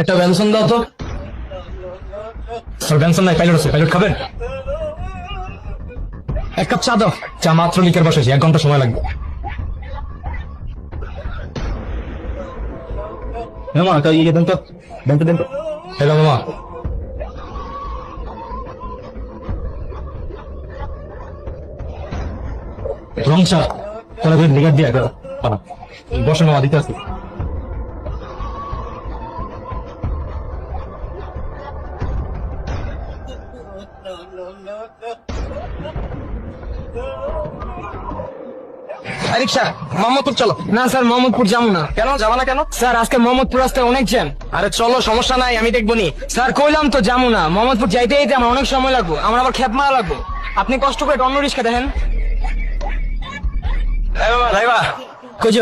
একটা ব্যঞ্জন দাও তো। স্যার ব্যঞ্জন নাই পাইলট আছে পাইলট খাবেন? এক কাপ চা দাও। চা মাত্র লিটার বসেছি এক ঘণ্টা সময় লাগবে। একটা ইয়ে হ্যালো দিয়ে বসে মামা দিতে আছে রিক্সা মোহাম্মদপুর চলো। না স্যার মোহাম্মদপুর যাব না। কেন যাবা না কেন? স্যার আজকে মোহাম্মদপুর রাস্তায় অনেক জ্যাম। আরে চলো সমস্যা নাই আমি দেখব নি। স্যার কইলাম তো যাব না। মোহাম্মদপুর যাইতে যাইতে আমার অনেক সময় লাগবে। আমার আবার খেপ মারা লাগবে। আপনি কষ্ট করে অন্য রিক্সা দেখেন।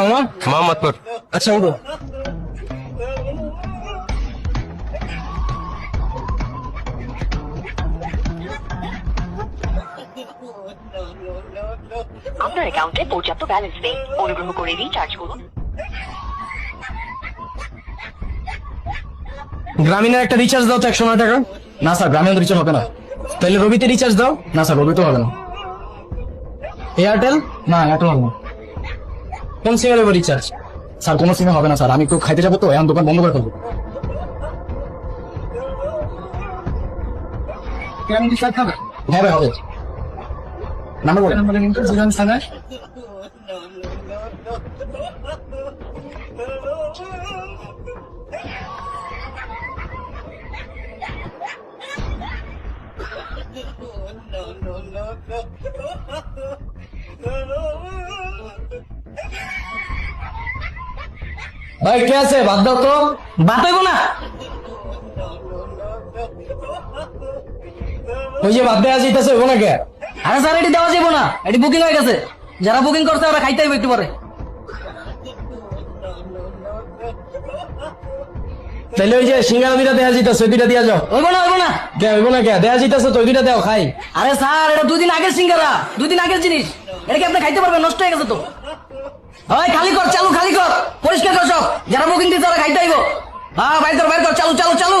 মামা? মোহাম্মদপুর। আচ্ছা উঠো। আপনার অ্যাকাউন্টে পর্যাপ্ত ব্যালেন্স নেই। অনুগ্রহ করে রিচার্জ করুন। গ্রামীণের একটা রিচার্জ দাও তো একশো নয় টাকা। না স্যার গ্রামীণ রিচার্জ হবে না। তাহলে রবিতে রিচার্জ দাও। না স্যার রবি তো হবে না। এয়ারটেল না এটা হবে না। কোন সিমের এবার রিচার্জ স্যার কোনো সিমে হবে না স্যার। আমি একটু খাইতে যাব তো এখন দোকান বন্ধ করে ফেলব। কেমন রিচার্জ হবে হবে। নাম্বার বলেন জিরো সেভেন ভাই কে আছে? বাদ দাও তো। বাতাইবো না। ওই যে বাদ দেওয়া যাইতেছে ওখানে কে? আরে স্যার এটি দেওয়া যাব না। এটি বুকিং হয়ে গেছে। যারা বুকিং করছে ওরা খাইতে হইবে একটু পরে। তাহলে ওই যে সিঙ্গারা দুইটা দেওয়া যাইতেছে ওই দুইটা দিয়া যাও। হইবো না হইবো না। কে হইব না কে দেওয়া যাইতেছে তো ওই দুইটা দেও খাই। আরে স্যার এটা দুদিন আগের সিঙ্গারা দুদিন আগের জিনিস। এটা কি আপনি খাইতে পারবেন? নষ্ট হয়ে গেছে তো। ওই খালি কর চালু খালি কর। পরিষ্কার কর সব। যারা বুকিং দিচ্ছে ওরা খাইতে হইব। হ্যাঁ বাইর কর বাইর কর চালু চালু চালু।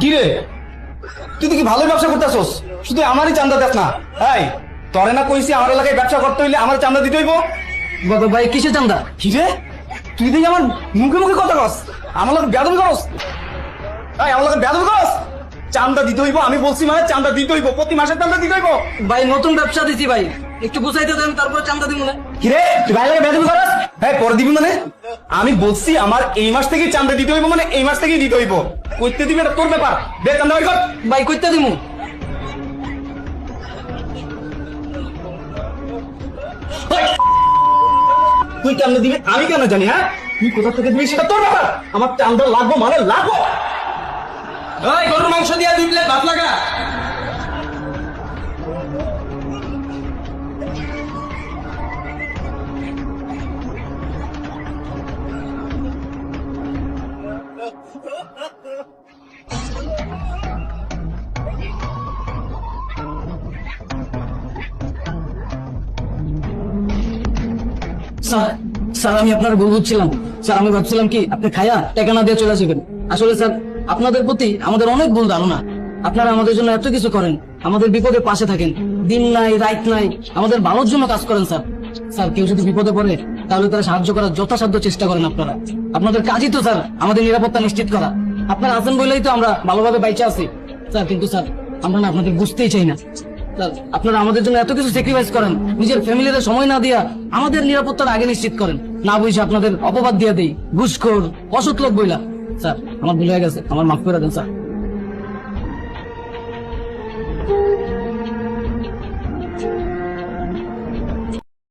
কি রে তুই তো কি ভালোই ব্যবসা করতেছস? শুধু আমারই চান্দা দেখ না। এই তরে না কইছি আমার এলাকায় ব্যবসা করতে হইলে আমার চান্দা দিতে হইব। বাবা ভাই কিসের চান্দা? কি রে তুই দেখি আমার মুখে মুখে কথা কস। আমার লোক বেদম করস? এই আমার লোক বেদম করস? চান্দা দিতে হইব আমি বলছি মানে চান্দা দিতে হইব প্রতি মাসের চান্দা দিতে হইব। ভাই নতুন ব্যবসা দিছি ভাই। একটু বুঝাইতে দেন তারপর চান্দা দিব না। তুই ভাই লাগে বেদম করস? হ্যাঁ পরে দিবি মানে? আমি বলছি আমার এই মাস থেকে চান্দা দিতে হইব মানে এই মাস থেকেই দিতে হইব। কইতে দিবি এটা তোর ব্যাপার। দে চান্দা বের কর। ভাই কইতে দিমু তুই কেন দিবি আমি কেন জানি হ্যাঁ? তুই কোথা থেকে দিবি সেটা তোর ব্যাপার। আমার চান্দা লাগবো মানে লাগবো। ওই গরুর মাংস দিয়া দুই প্লেট ভাত লাগা। স্যার আমি আপনার ভুল বুঝছিলাম। স্যার, আমি ভাবছিলাম কি, আপনি খায়া টাকা দিয়ে চলে আসবেন। আসলে স্যার, আপনাদের প্রতি আমাদের অনেক ভুল ধারণা। আপনারা আমাদের জন্য এত কিছু করেন, আমাদের বিপদে পাশে থাকেন। দিন নাই, রাত নাই, আমাদের ভালোর জন্য কাজ করেন, স্যার। স্যার, কেউ যদি বিপদে পড়ে, তাহলে তারা সাহায্য করার যথাসাধ্য চেষ্টা করেন আপনারা। আপনাদের কাজই তো, স্যার, আমাদের নিরাপত্তা নিশ্চিত করা। আপনারা আছেন বলেই তো আমরা ভালোভাবে বাইচে আছি। স্যার, কিন্তু স্যার, আমরা না আপনাদের বুঝতেই চাই না। আপনারা আমাদের জন্য এত কিছু স্যাক্রিফাইস করেন, নিজের ফ্যামিলিতে সময় না দিয়া আমাদের নিরাপত্তার আগে নিশ্চিত করেন। না বুঝে আপনাদের অপবাদ দিয়ে দেই। ঘুষখোর অসৎ লোক বইলা। স্যার, আমার ভুল হয়ে গেছে, আমার মাফ করে দেন, স্যার।